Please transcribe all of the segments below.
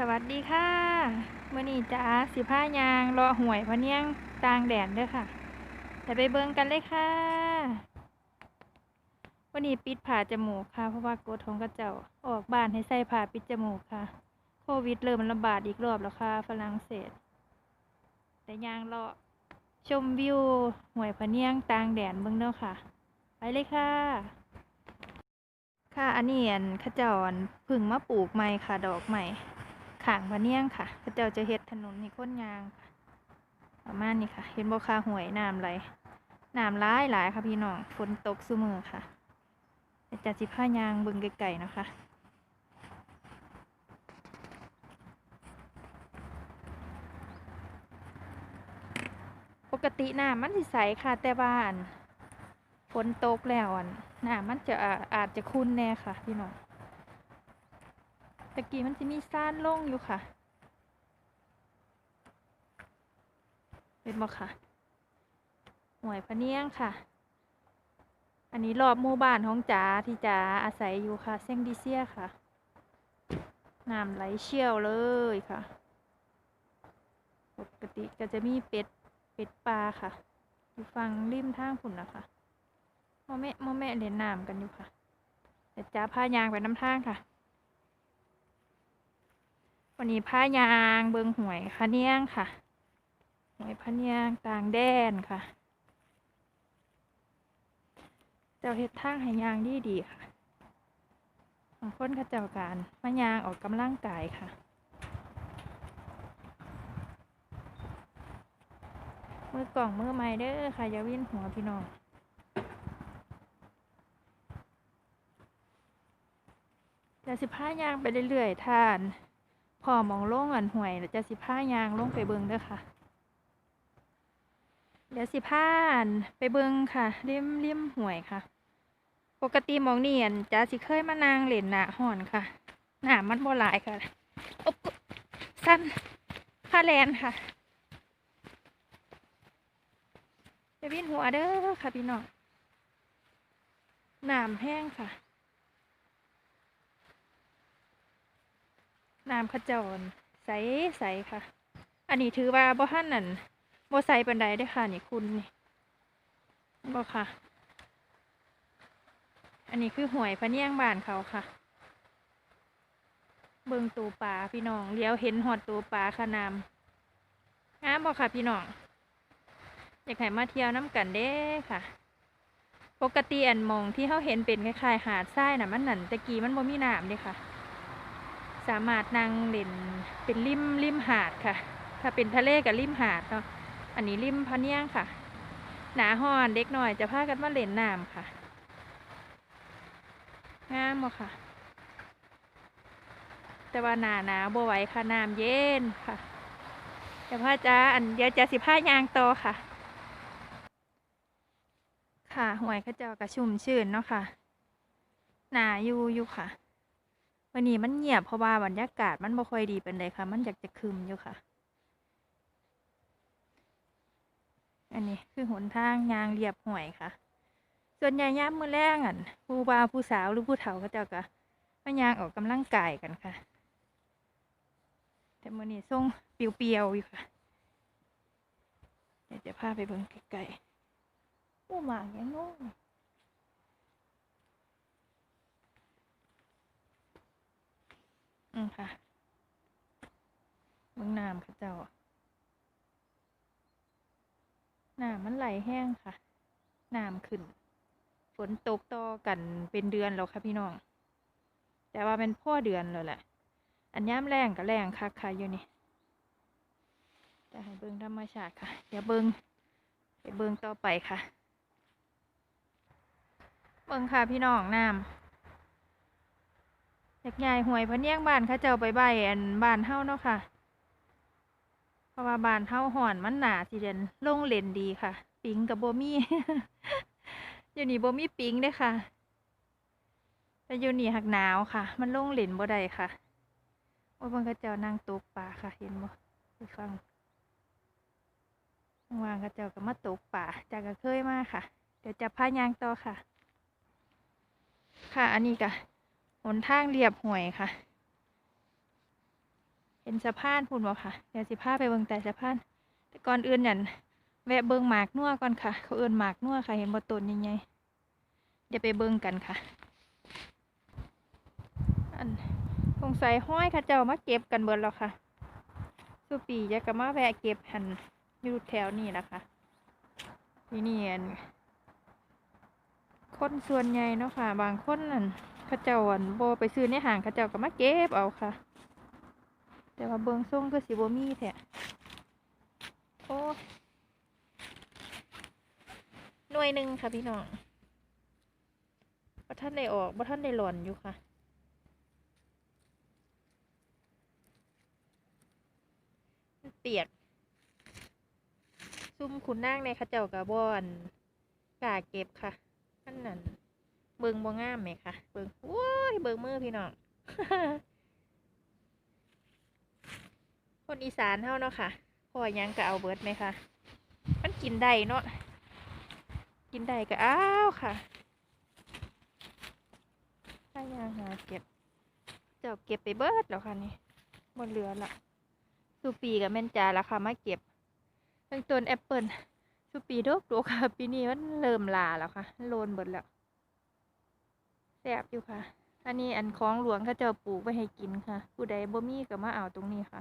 สวัสดีค่ะเมื่อนี้จ้าสิผ้ายางรอหวยพะเนียงตางแดดเด้อค่ะแต่ไปเบิ่งกันเลยค่ะวันนี้ปิดผ่าจมูกค่ะ เพราะว่ากฎของกระเจ้าออกบ้านให้ใส่ผ่าปิดจมูกค่ะ โควิดเริ่มระบาดอีกรอบแล้วค่ะฝรั่งเศส แต่ยางรอชมวิวหวยพะเนียงตางแดดเบิ่งเด้อค่ะ ไปเลยค่ะค่ะอันนี้อันขจ้าอันเพึ่งมาปลูกใหม่ค่ะดอกใหม่ ขางพะเนียงค่ะเข้าเจ้าจะเฮ็ดถนนนี่ค้นยาง ประมาณนี้ค่ะ เห็นบ่คาหวยน้ำไหลน้ำร้ายหลายค่ะพี่น้องฝนตกซุมือค่ะจะสิผ้ายางบิ่งไกลๆนะคะปกติน้ำมันสิใสค่ะ แต่ว่านฝนตกแล้วอันน้ำมันจะอาจจะขุ่นแน่ค่ะ พี่น้อง ตะกี้มันจะมีซ่านลงอยู่ค่ะ เป็นบ่ค่ะหวยพะเนียงค่ะ อันนี้รอบหมู่บ้านของจ๋าที่จ๋าอาศัยอยู่ค่ะเซงดิเซียค่ะน้ำไหลเชี่ยวเลยค่ะ ปกติก็จะมีเป็ด เป็ดปลาค่ะ อยู่ฝั่งริมทางพุ่นนะคะโมแม่โมแม่เล่นน้ำกันอยู่ค่ะเดี๋ยวจ้าพายางไปน้ำทางค่ะ วันนี้พายางเบิงหวยพะเนียงค่ะ หวยพะเนียงต่างแดนค่ะ เจ้าเฮ็ดทางให้ยางดีดีค่ะบางคนเขาเจ้าการมายางออกกำลังกายค่ะมือกล่องมือไม้เด้อค่ะอย่าวิ่นหัวพี่น้องจะสิผ้ายางไปเรื่อยๆทาน พอมองลงอันห่วยจะสิผ้ายางลงไปเบิงเด้อค่ะ เดี๋ยวสิผ้านไปเบิงค่ะริมริมห่วยค่ะ ปกติมองนี่อันจะสิเคยมานางเล่นหนาห่อนค่ะหนามันบ่หลายค่ะอบสั้นผ้าแลนค่ะจะวิ่นหัวเด้อค่ะพี่น้องน้ำแห้งค่ะ น้ำขจรใสใสค่ะ อันนี้ถือว่าบ่ทันนั่นบ่ใสปันใดได้ค่ะ นี่คุณนี่บ่ค่ะ อันนี้คือหวยพะเนียงบานเขาค่ะ เบิ่งตูปลาพี่น้องเลี้ยวเห็นหอดตูปลาค่ะน้ำงามบ่ค่ะ พี่น้องอยากให้มาเที่ยวน้ำกันเด้ค่ะ ปกติอันมองที่เขาเห็นเป็นคล้ายๆหาดทรายน่ะมันนั่นตะกี้มันบ่มีน้ำเด้ค่ะ สามารถนั่งเล่นเป็นริมริมหาดค่ะ ถ้าเป็นทะเลกับริมหาดเนาะอันนี้ริมพะเนียงค่ะ หนาห้อนเด็กหน่อยจะพากันมาเล่นน้ำค่ะงามบ่ค่ะ แต่ว่าหนาหนาวบ่ไหวค่ะน้ำเย็นค่ะจะพาจ้าอันเดี๋ยวจะสิพายางโตค่ะ ค่ะหวยข้าเจ้ากระชุ่มชื่นเนาะค่ะหนาอยู่อยู่ค่ะ วันนี้มันเงียบเพราะว่าบรรยากาศมันบ่ค่อยดีเป็นเลยค่ะ มันอยากจะครึมอยู่ค่ะ อันนี้คือหนทางยางเรียบห่วยค่ะ ส่วนใหญ่ย่ามมือแรงอะผู้บ่าวผู้สาวหรือผู้เฒ่าก็เจ้าก็มายางออกกำลังกายกันค่ะ แต่มื้อนี้ส่งเปียวๆอยู่ค่ะเดี๋ยวจะพาไปเบิ่งไกลๆผู้หมากยังโง่ อืมค่ะเบิ่งน้ำค่ะเจ้าน้ำมันไหลแห้งค่ะน้ำขึ้น ฝนตกต่อกันเป็นเดือนแล้วค่ะพี่น้อง แต่ว่าเป็นพ่อเดือนแล้วแหละ อันย่ามแรงกับแรงคักค่ะอยู่นี่จะให้เบิ่งธรรมชาติค่ะ เดี๋ยวเบิ่งไปเบิ่งต่อไปค่ะ เบิ่งค่ะพี่น้องน้ำ อยากใหญ่หวยพะเนียงบ้านเขาเจ้าไปใบอันบ้านเฮาเนาะค่ะ เพราะว่าบ้านเฮาห่อนมันหนาสิเดนลงเลนดีค่ะ ปิงกับโบมี่อยู่นี่โบมี่ปิงเด้อค่ะ แต่อยู่นี่หักหนาวค่ะ มันลงเลนบ่ได้ค่ะโอ้บิ่งเขาเจ้านั่งตกปลาค่ะ เห็นบ่ไปฟังวางๆเขาเจ้าก็มาตกปลาจากก็เคยมาค่ะ เดี๋ยวจะพายางต่อค่ะ ค่ะ อันนี้ก็ หนทางเรียบห่วยค่ะเห็นสะพานพุ่นบ่ค่ะเดี๋ยวสิพาไปเบิ่งแต่สะพาน แต่ก่อนอื่นนั่นแวะเบิ่งหมากนัวก่อนค่ะ เขาเอิ้นหมากนัวค่ะ เห็นบ่ต้นใหญ่ๆเดี๋ยวไปเบิ่งกันค่ะ อันสงสัยห้อยเขาเจ้ามาเก็บกันเบิดแล้วค่ะสุปีจะก็มาแวะเก็บหันอยู่แถวนี้นะคะที่นี่อันคนส่วนใหญ่เนาะค่ะ บางคนนั่น ขาเจ้าอันบ่ไปซื้อในห้างขาเจ้าก็มาเก็บเอาค่ะ แต่ว่าเบิ่งส่งคือสิบ่มีแท้โอ้หน่วยหนึ่งค่ะพี่น้องบ่ท่านได้ออกบ่ท่านได้หล่อนอยู่ค่ะเปียก ซุ่มขุนนางในขาเจ้ากับ่อนกาเก็บค่ะอันนั้น เบิงบ่งามไหมคะเบิงโว้ยเบิงมือพี่น้องคนอีสานเฮาเนาะค่ะพอยังก็เอาเบิร์ดไหมคะมันกินได้เนาะกินได้ก็อ้าวค่ะถ้ายังหาเก็บเจ้าเก็บไปเบิร์ดแล้วค่ะนี่หมดเหลือละสุปีกับแม่นจาราคามาเก็บทั้งต้นแอปเปิลสุปีโดกดกค่ะปีนี้มันเริ่มลาแล้วค่ะโลนเบิดแล้ว แซบอยู่ค่ะ อันนี้อันของหลวงเขาจ้าปลูกไว้ให้กินค่ะ ผู้ใดบ่มีก็มาเอาตรงนี้ค่ะ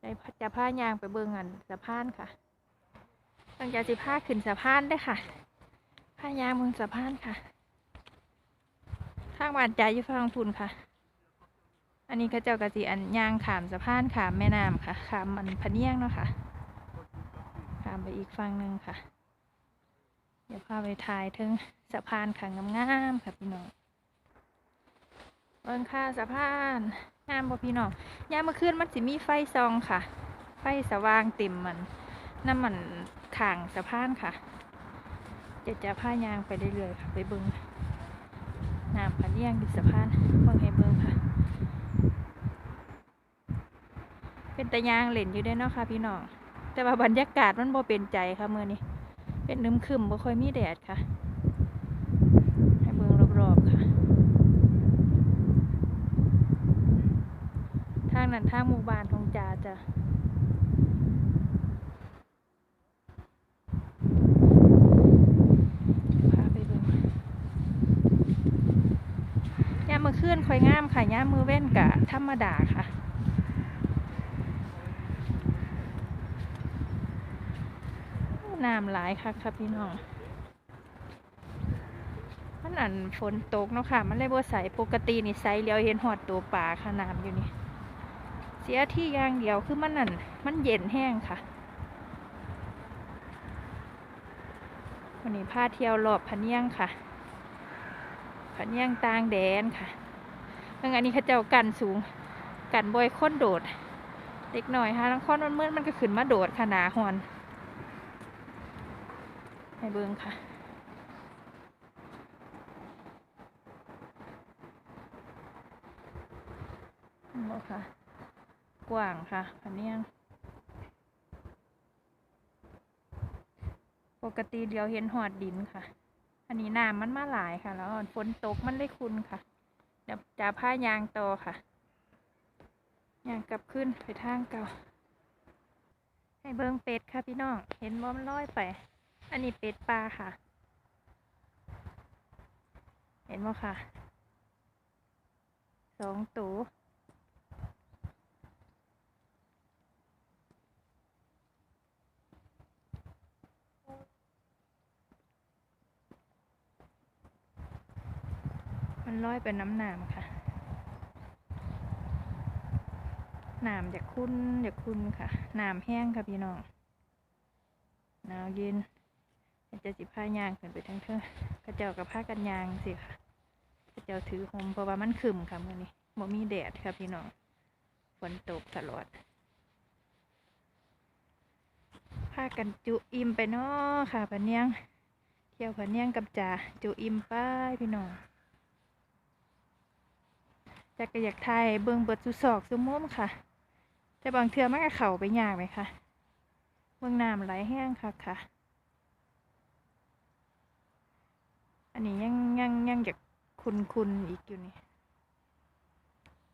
ได้จะพายางไปเบิ่งอันสะพานค่ะตั้งใจสิพาขึ้นสะพานได้ค่ะพายางบนสะพานค่ะทางบ้านใจยู่ฟังทุนค่ะ อันนี้เขาเจ้ากะสิอันยางขามสะพานขามแม่น้ำค่ะขามมันพะเนียงเนาะค่ะขามไปอีกฝั่งหนึ่งค่ะ เดี๋ยวพาไปถ่ายถึงสะพานค่ะงามๆค่ะพี่น้องเบิ่งค่ะสะพานงามบ่พี่น้องยามเมื่อคืนมันสิมีไฟซองค่ะ ไฟสว่างเต็มมันน้ำมันข่างสะพานค่ะจะจะพายางไปเรื่อยๆค่ะ ไปเบิ่งน้ำพะเนียงดิสะพานเบิ่งให้เบิ่งค่ะ เป็นตะยางเหล่นอยู่ได้เนาะค่ะ พี่น้องแต่ว่าบรรยากาศมันบ่เป็นใจค่ะเมื้อนี้ เป็นนึมครึมบ่ค่อยมีแดดค่ะ ให้เบิ่งรอบๆค่ะ ทางนั้นทางหมู่บ้านของจ่าจะพาไปเบิ่งยามมื้อคืนค่อยงามค่ะยามมือเว้นกะธรรมดาค่ะ น้ำหลายคักค่ะพี่น้องมันอันฝนตกเนาะค่ะ มันเลยบ่ใสปกตินี่ใสเลียวเห็นหอดตัวปลาค่ะน้ำอยู่นี่ เสียที่อย่างเดียวคือมันนั่นมันเย็นแห้งค่ะวันนี้พาเที่ยวรอบพะเนียงค่ะพะเนียงต่างแดนค่ะเรื่องอันนี้เขาเจ้ากันสูงกันบ่อยค้นโดด เด็กหน่อยค่ะทั้งค้อนมันเมืดมันก็ขึ้นมาโดดค่ะนาหอน ให้เบิ่งค่ะบอกค่ะ กว้างค่ะพันเนียงปกติเดียวเห็นหอดดินค่ะ อันนี้น้ำมันมาหลายค่ะ แล้วฝนตกมันเลยคุณค่ะเดี๋ยวจะผ้ายางต่อค่ะยางกลับขึ้นไปทางเก่า ให้เบิ่งเป็ดค่ะพี่น้อง เห็นว่มันลอยไป อันนี้เป็ดปลาค่ะ เห็นไหมค่ะสองตัวมันลอยเป็นน้ำหนามค่ะ หนามอยากคุ้นอยากคุ้นค่ะ หนามแห้งค่ะพี่น้อง หนาวเย็น จะสิผ้ายางขึ้นไปทั้งเท่กระเจ้ากับผ้ากันยางสิค่ะกระเจ้าถือหมเพราะว่ามันขึ้มค่ะมื่อนี้บ่มีแดดค่ะพี่น้องฝนตกตลอดผ้ากันจุอิ่มไปเนาะค่ะพันเนียงเที่ยวพันเนียงกับจ่าจุอิ่มไป้ายพี่น้องจากก็อยากถ่ายเบิ่งเบิดสุศอกสุมุมค่ะ แต่บางเทือมันก็เข่าไปยากไหมคะเบิ่งน้ำไหลแห้งค่ะค่ะ อันนี้ยังยังยังอยากคุนคุนๆอีกอยู่นี่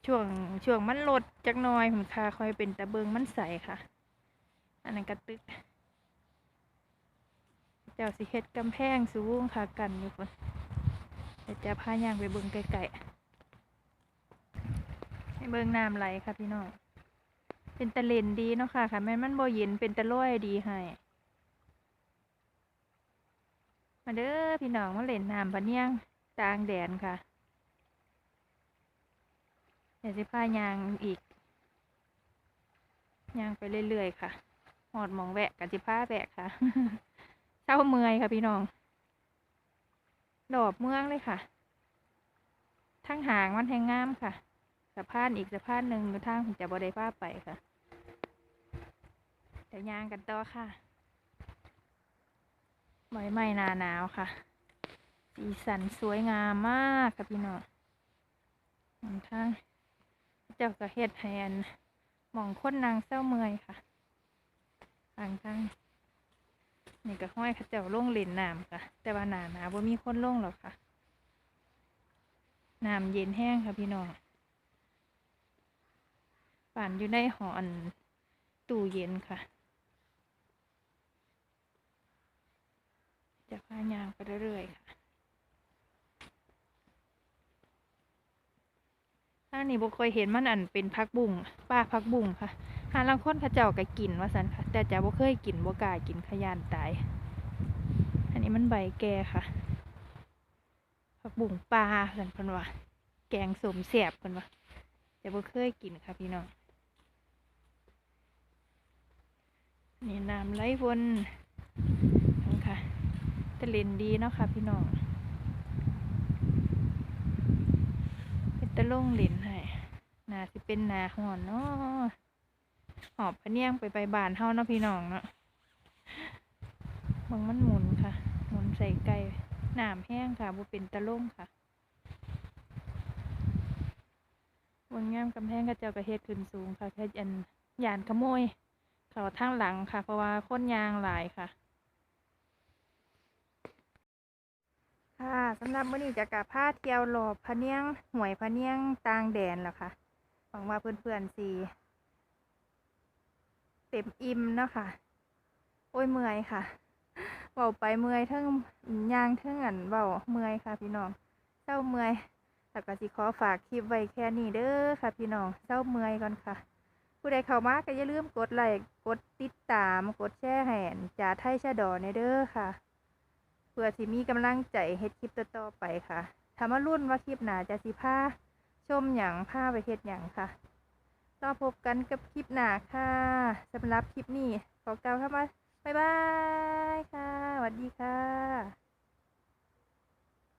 ช่วงช่วงมันลดจักหน่อยผมค่าคอยเป็นตะเบิงมันใสค่ะ อันนั้นกระตึก เจ้าสิเฮ็ดกำแพงสูงค่ะกันอยู่คนเดี๋ยวจะพาย่างไปเบิงไกลๆให้เบิงน้ำไหลค่ะพี่น้องเป็นตะเลนดีเนาะค่ะค่ะแม่มันบ่เย็นเป็นตะล่อยดีให้ มาเด้อพี่น้องมาเล่นน้ำปะเนียงตางแดนค่ะเดี๋ยวสิพายางอีกยางไปเรื่อยๆค่ะหอดมองแวะกับสิพาแวะค่ะเศร้าเมื่อยค่ะพี่น้องดอบเมืองเลยค่ะ ทั้งหางมันแหงงามค่ะสะพานอีกสะพานหนึ่งทางผมจะบได้พาไปค่ะ เดี๋ยวยางกันต่อค่ะ ใบไม้นาหนาวค่ะ สีสันสวยงามมากค่ะพี่น้องหนทางเจ้าก็เฮ็ดแทนหมองคนนางเศร้าเมยค่ะทางทางนี่ก็ห้อยขาเจ้าลงเล่นน้ำค่ะ แต่ว่าหนาหนาวบ่ามีคนลงหรอกค่ะน้ำเย็นแห้งค่ะพี่น้องปั่นอยู่ในหอนตู้เย็นค่ะ จะพายางไปเรื่อยๆค่ะถ้านี่บ่เคยเห็นมันอันเป็นพักบุ้งป้าพักบุ้งค่ะหาลังค้นขาเจ้าก็กินว่าสันค่ะ แต่จะบ่เคยกินบ่กล้ากินขยานตาย อันนี้มันใบแก่ค่ะ ผักบุ้งปลาสันพิ่นว่าแกงสมแสบเพิ่นว่าแต่บ่เคยกินค่ะพี่น้องนี่น้ำไหลวน ตะเลนดีเนาะค่ะพี่น้องเป็นตะลงเหรนให้นาสิเป็นนาหอนเนาะหอบพะเนียงไปไปบานเฮาเนาะพี่น้องเนาะมึงมันหมุนค่ะ หมุนใส่ไก่น้ำแห้งค่ะบ่เป็นตะลงค่ะบนงามกำแพงก็เจ้าก็เฮ็ดขึ้นสูงค่ะแค่อันยานขโมยเขาทางหลังค่ะ เพราะว่าคนยางหลายค่ะ ค่ะสำหรับมื้อนี้จะกับพาเที่ยวรอบพะเนียงหวยพะเนียงต่างแดนแล้วค่ะหวังว่าเพื่อนๆสิเต็มอิ่มเนาะค่ะ โอ้ยเมื่อยค่ะเบาไปเมื่อยเทั้งยางเทั้งอันเบาเมื่อยค่ะ พี่น้องเศร้าเมื่อยแล้วก็สิขอฝากคลิปไว้แค่นี้เด้อค่ะ พี่น้องเศร้าเมื่อยก่อนค่ะ ผู้ใดเข้ามาก็อย่าลืมกดไลค์กดติดตามกดแชร์ให้อันจ่าไทยชะดอในเด้อค่ะ พื่อที่มีกำลังใจเฮ็ดคลิปต่อๆไปค่ะถามารุ่นว่าคลิปหนาจะสิพาชมหยังผ้าไปเฮ็ดหยังค่ะต่อพบกันกับคลิปหนาค่ะสำหรับคลิปนี้ขอกล่าวคำว่าบ๊ายบายค่ะสวัสดีค่ะ